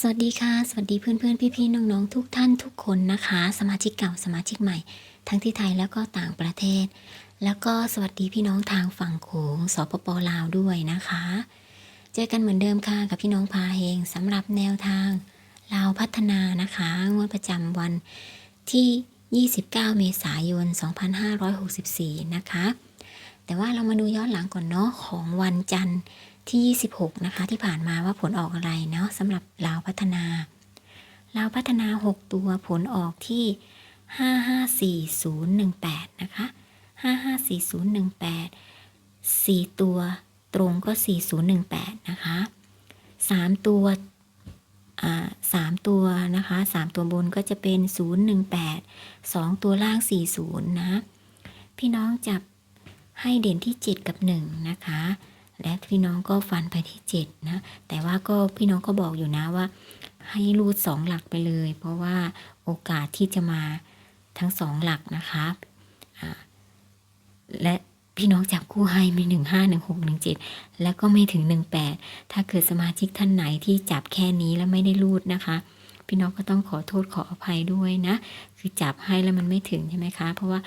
สวัสดีค่ะ สวัสดีเพื่อนๆพี่ๆน้องๆ ทุกท่านทุกคนนะคะ สมาชิกเก่าสมาชิกใหม่ ทั้งที่ไทยแล้วก็ต่างประเทศ แล้วก็สวัสดีพี่น้องทางฝั่งโขงสปปลาวด้วยนะคะ เจอกันเหมือนเดิมค่ะกับพี่น้องพาเฮงสำหรับแนวทางลาวพัฒนานะคะงวดประจำวันที่ 29 เมษายน 2564 นะคะ แต่ว่าเรามาดูย้อนหลังก่อนเนาะของวันจันทร์ ที่ 26 นะคะ ที่ผ่านมาว่าผลออกอะไรเนาะสำหรับลาวพัฒนาลาวพัฒนา 6 ตัวผลออกที่ 554018 นะคะ 554018 4 ตัวตรงก็ 4018 นะคะ 3 ตัวอ่าสามตัวนะคะสามตัวบนก็จะเป็น 018 2 ตัวล่าง 40 นะ พี่น้องจับให้เด่นที่ 7 กับ 1 นะคะ และพี่น้องก็ฟันไปที่7นะแต่ว่าก็พี่น้องก็บอกอยู่นะว่า ให้รูด 2 หลักไปเลย เพราะว่าโอกาสที่จะมาทั้ง 2 หลักนะคะและพี่น้องจับคู่ให้มี 1 5 1 6 1 7 แล้วก็ไม่ถึง 18 ถ้าเกิดสมาชิกท่านไหนที่จับแค่นี้แล้วไม่ได้รูดนะคะ พี่น้องก็ต้องขอโทษขออภัยด้วยนะ คือจับให้แล้วมันไม่ถึงใช่ไหมคะ เพราะว่า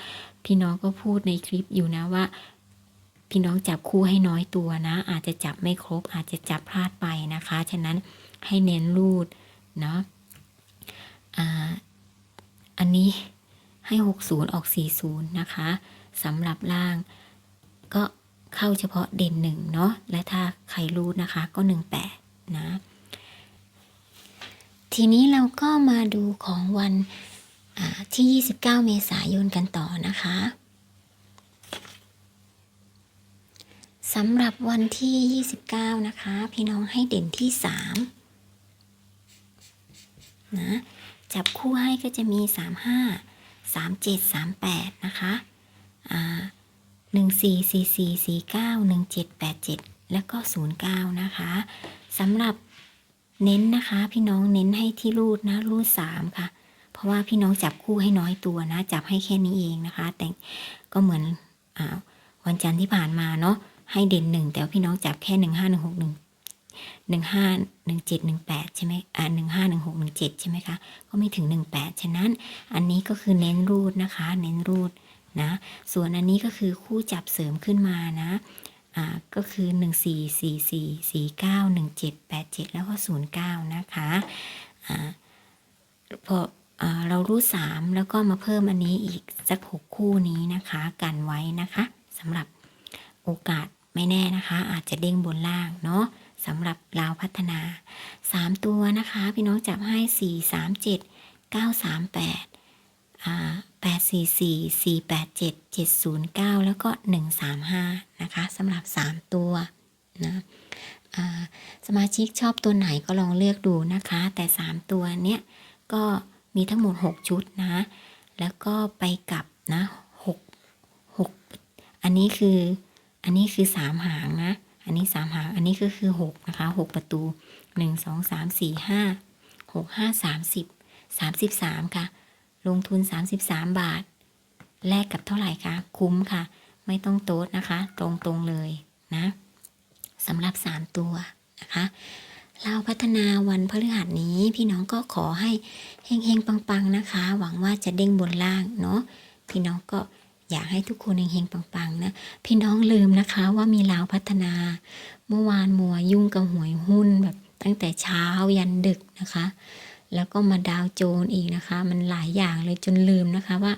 พี่น้องก็พูดในคลิปอยู่นะว่า พี่น้องจับคู่ให้น้อยตัวนะ อาจจะจับไม่ครบ อาจจะจับพลาดไปนะคะ ฉะนั้นให้เน้นรูดเนาะอ่าอันนี้ให้ 60 ออก 40 นะคะสำหรับล่างก็เข้าเฉพาะเด่นหนึ่งเนาะและถ้าใครรูดนะคะก็ 18 นะ ทีนี้เราก็มาดูของวันอ่าที่ 29 เมษายนกันต่อนะคะ สำหรับวันที่ 29 นะคะ พี่น้องให้เด่นที่ 3 นะ จับคู่ให้ก็จะมี 35 37 38 นะคะอ่า14 44 49 17 87แล้วก็09นะคะสำหรับเน้นนะคะ พี่น้องเน้นให้ที่รูดนะรูด3ค่ะ เพราะว่าพี่น้องจับคู่ให้น้อยตัวนะ จับให้แค่นี้เองนะคะ แต่ก็เหมือนอวันจันทร์ที่ผ่านมาเนาะ ให้เด่นหนึ่งแต่วพี่น้องจับแค่หนึ่งห้าหนึ่งหกหนึ่งหนึ่งห้าหนึ่งเจ็ดหนึ่งแปดใช่ไหมอ่าหนึ่งห้าหนึ่งหกหนึ่งเจ็ดใช่ไหมคะก็ไม่ถึงหนึ่งแปดฉะนั้นอันนี้ก็คือเน้นรูดนะคะ เน้นรูดนะส่วนอันนี้ก็คือคู่จับเสริมขึ้นมานะอ่าก็คือหนึ่งสี่สี่สี่สี่เก้าหนึ่งเจ็ดแปดเจ็ดแล้วก็ศูนย์เก้านะคะอ่าพอเรารูดสามแล้วก็มาเพิ่มอันนี้อีกสักหกคู่นี้นะคะ กันไว้นะคะสำหรับโอกาส ไม่แน่นะคะ อาจจะเด้งบนล่างเนาะสำหรับลาวพัฒนา 3 ตัวนะคะ พี่น้องจับให้ 4 3 7 9 3 8อ่า8 4 4 4 8 7 7 0 9 แล้วก็ 1 3 5 นะคะสำหรับ 3 ตัวนะอ่าสมาชิกชอบตัวไหนก็ลองเลือกดูนะคะ แต่ 3 ตัวเนี้ยก็มีทั้งหมด 6 ชุดนะ แล้วก็ไปกลับนะ 6 6 อันนี้คือ อันนี้คือสามหางนะ อันนี้สามหาง อันนี้ก็คือหกนะคะหกประตูหนึ่งสองสามสี่ห้าหกห้าสามสิบสามสิบสามค่ะ ลงทุนสามสิบสามบาท แลกกับเท่าไหร่คะ คุ้มค่ะ ไม่ต้องโต๊ดนะคะตรงตรงๆเลยนะสำหรับสามตัวนะคะเราพัฒนาวันพฤหัสนี้พี่น้องก็ขอให้เฮงๆปังๆนะคะ หวังว่าจะเด้งบนล่างเนาะพี่น้องก็ อยากให้ทุกคนเฮงๆปังๆนะพี่น้องลืมนะคะว่ามีลาวพัฒนา เมื่อวานมัวยุ่งกับหวยหุ้นแบบตั้งแต่เช้ายันดึกนะคะ แล้วก็มาดาวโจนอีกนะคะ มันหลายอย่างเลยจนลืมนะคะว่า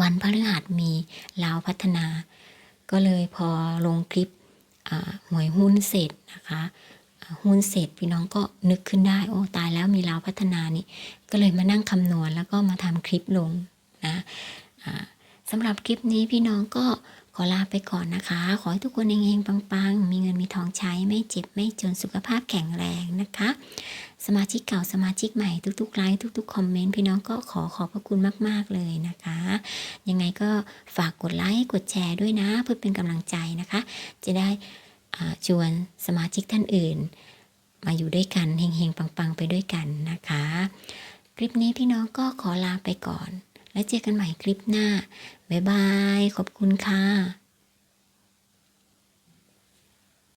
วันพฤหัสมีลาวพัฒนา ก็เลยพอลงคลิปหวยหุ้นเสร็จนะคะหุ้นเสร็จพี่น้องก็นึกขึ้นได้ โอ้ตายแล้วมีลาวพัฒนานี่ ก็เลยมานั่งคำนวณแล้วก็มาทำคลิปลงนะอ่า สำหรับคลิปนี้พี่น้องก็ขอลาไปก่อนนะคะ ขอให้ทุกคนเฮงๆปังๆ มีเงินมีทองใช้ไม่เจ็บไม่จนสุขภาพแข็งแรงนะคะ สมาชิกเก่าสมาชิกใหม่ทุกๆไลค์ทุกๆคอมเมนต์พี่น้องก็ขอขอบพระคุณมากๆเลยนะคะ ยังไงก็ฝากกดไลค์กดแชร์ด้วยนะ เพื่อเป็นกำลังใจนะคะ จะได้ชวนสมาชิกท่านอื่น มาอยู่ด้วยกันเฮงๆปังๆ ไปด้วยกันนะคะ คลิปนี้พี่น้องก็ขอลาไปก่อน แล้วเจอกันใหม่คลิปหน้า บ๊ายบาย ขอบคุณค่ะ